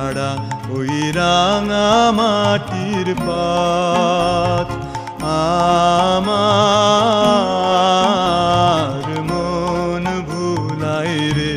ছাড়া ওই রাঙা মাটির পাত। আমার মন ভুলাই রে।